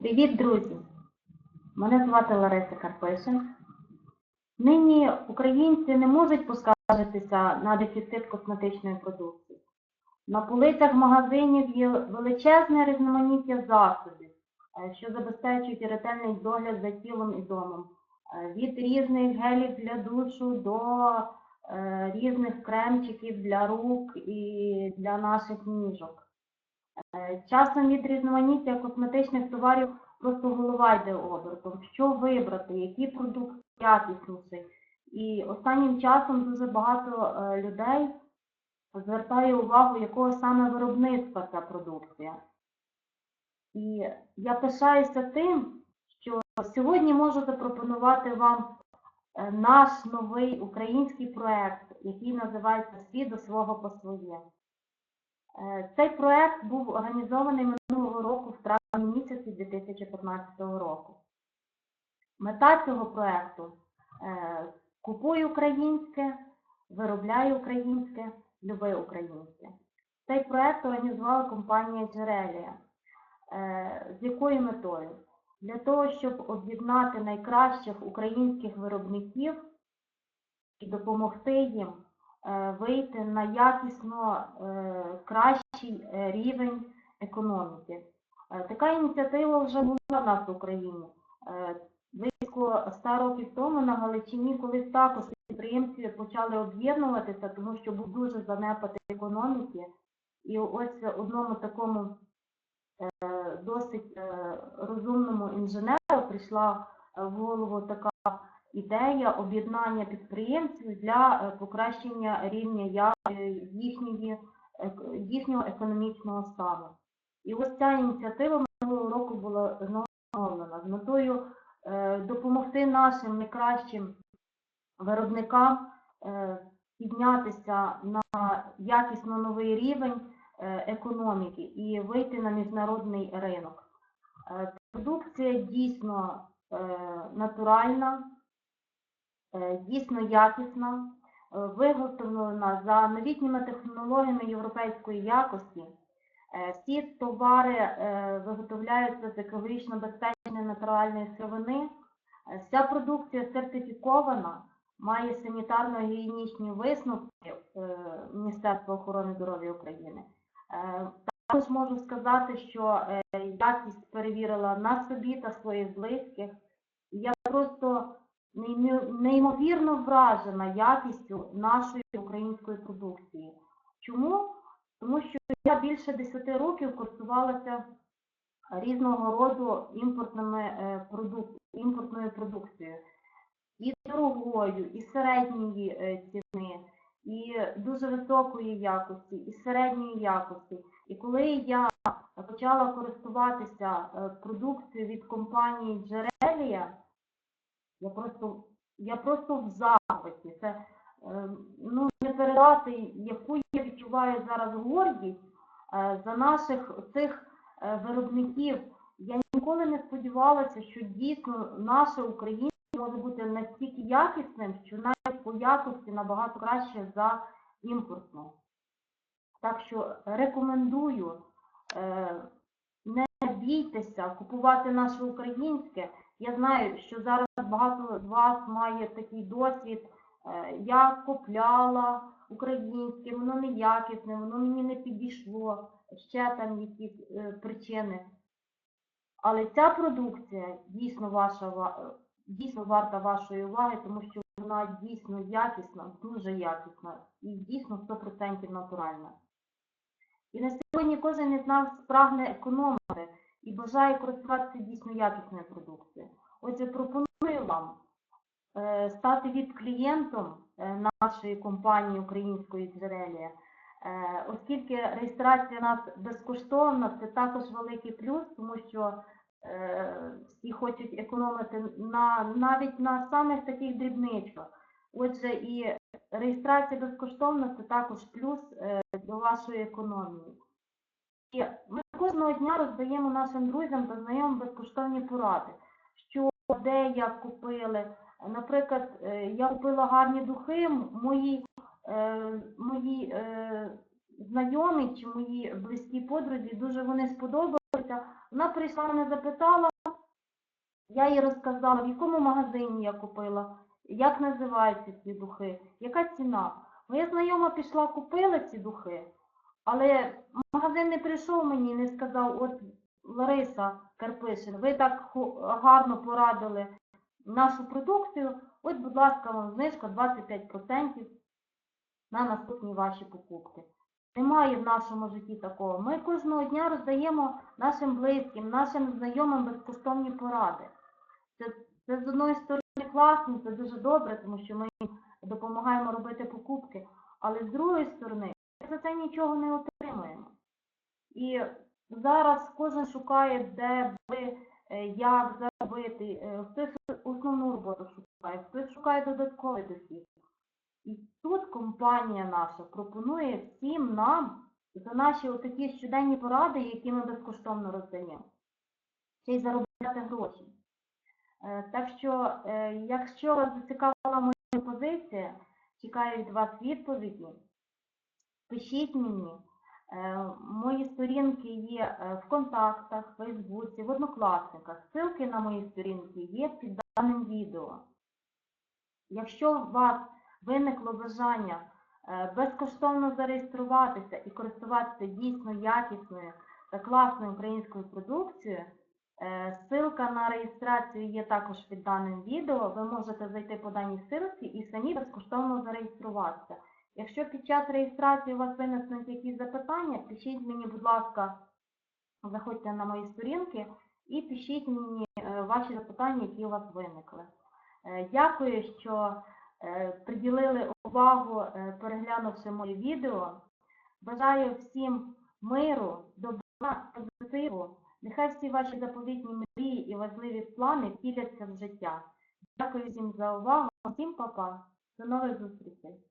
Привіт, друзі! Мене звати Лариса Карпишин. Нині українці не можуть поскаржитися на дефіцит косметичної продукції. На полицях магазинів є величезне різноманіття засобів, е, що забезпечують ретельний догляд за тілом і домом. Е, Від різних гелів для душу до е, різних кремчиків для рук і для наших ніжок. Е, Часом від різноманіття косметичних товарів просто голова йде обертом. Що вибрати, який продукт якісніший. І останнім часом дуже багато е, людей звертає увагу, якого саме виробництва ця продукція. І я пишаюся тим, що сьогодні можу запропонувати вам е, наш новий український проект, який називається Світ до свого по своє. Е, Цей проект був організований минулого року в травні місяці 2015 року. Мета цього проекту е, купуй українське, виробляй українське, люби українське. Цей проект організувала компанія Джерелія. Е, З якою метою? Для того, щоб об'єднати найкращих українських виробників і допомогти їм вийти на якісно е, кращий е, рівень економіки. Е, Така ініціатива вже була в нас в Україні. Е, Близько 100 років тому на Галичині колись також підприємці почали об'єднуватися, тому що був дуже занепад економіки. І ось одному такому е, досить е, розумному інженеру прийшла е, в голову така ідея об'єднання підприємців для е, покращення рівня е, їхньої, їхнього економічного стану. І ось ця ініціатива минулого року була встановлена з метою е, допомогти нашим найкращим виробникам е, піднятися на якісно новий рівень е, економіки і вийти на міжнародний ринок. Е, Продукція дійсно е, натуральна, е, дійсно якісна, е, виготовлена за новітніми технологіями європейської якості. Е, Всі товари е, виготовляються з екологічно безпечної натуральної сировини. Е, Вся продукція сертифікована, має санітарно-гігієнічні висновки е, Міністерства охорони здоров'я України. Е, Також можу сказати, що е, якість перевірила на собі та своїх близьких. Я просто неймовірно вражена якістю нашої української продукції. Чому? Тому що я більше 10 років користувалася різного роду імпортними е, продук... імпортною продукцією. І дорогою, і середньої е, ціни, і дуже високої якості, і середньої якості. І коли я почала користуватися е, продукцією від компанії Джерелія, я просто, я просто в захваті. Це е, ну, не передати, яку я відчуваю зараз гордість е, за наших цих е, виробників. Я ніколи не сподівалася, що дійсно наше українське може бути настільки якісним, що навіть по якості набагато краще за імпортну. Так що рекомендую, е, бійтеся купувати наше українське. Я знаю, що зараз багато з вас має такий досвід. е, Я купляла українське, воно неякісне, воно мені не підійшло, ще там якісь е, причини. Але ця продукція дійсно ваша дійсно варта вашої уваги, тому що вона дійсно якісна, дуже якісна і дійсно 100% натуральна. І на сьогодні кожен із нас прагне економити і бажає користуватися дійсно якісною продукцією. Отже, пропоную вам е, стати від клієнтом е, нашої компанії української джерелія. Е, Оскільки реєстрація нас безкоштовна, це також великий плюс, тому що всі хочуть економити на, навіть на самих таких дрібничках. Отже, і реєстрація безкоштовна це також плюс до вашої економії. І ми кожного дня роздаємо нашим друзям та знайомим безкоштовні поради, що, де, як купили. Наприклад, е, я купила гарні духи, мої, е, мої е, знайомі чи мої близькі подрузі дуже вони сподобалися. Вона прийшла мене запитала, я їй розказала, в якому магазині я купила, як називаються ці духи, яка ціна. Моя знайома пішла, купила ці духи, але магазин не прийшов мені і не сказав, от Лариса Карпишин, ви так гарно порадили нашу продукцію, от, будь ласка, вам знижка 25% на наступні ваші покупки. Немає в нашому житті такого. Ми кожного дня роздаємо нашим близьким, нашим знайомим безкоштовні поради. Це, це з одної сторони класно, це дуже добре, тому що ми їм допомагаємо робити покупки, але з другої сторони нічого не отримуємо. І зараз кожен шукає, де би, е, як заробити, е, хтось основну роботу шукає, хтось шукає додатковий дохід. І тут компанія наша пропонує всім нам за наші отакі щоденні поради, які ми безкоштовно роздаємо, ще й заробляти гроші. Е, Так що, якщо вас зацікавила моя позиція, чекаю від вас відповіді, пишіть мені. Е, Мої сторінки є е, в контактах, в Фейсбуці, в Однокласниках. Ссылки на мої сторінки є під даним відео. Якщо у вас виникло бажання е, безкоштовно зареєструватися і користуватися дійсно якісною та класною українською продукцією, е, ссылка на реєстрацію є також під даним відео. Ви можете зайти по даній ссылці і самі безкоштовно зареєструватися. Якщо під час реєстрації у вас виникнуть якісь запитання, пишіть мені, будь ласка, заходьте на мої сторінки і пишіть мені е, ваші запитання, які у вас виникли. Е, Дякую, що е, приділили увагу, переглянувши моє відео. Бажаю всім миру, добра, позитиву. Нехай всі ваші заповітні мрії і важливі плани втіляться в життя. Дякую всім за увагу. Всім па-па. До нових зустрічей.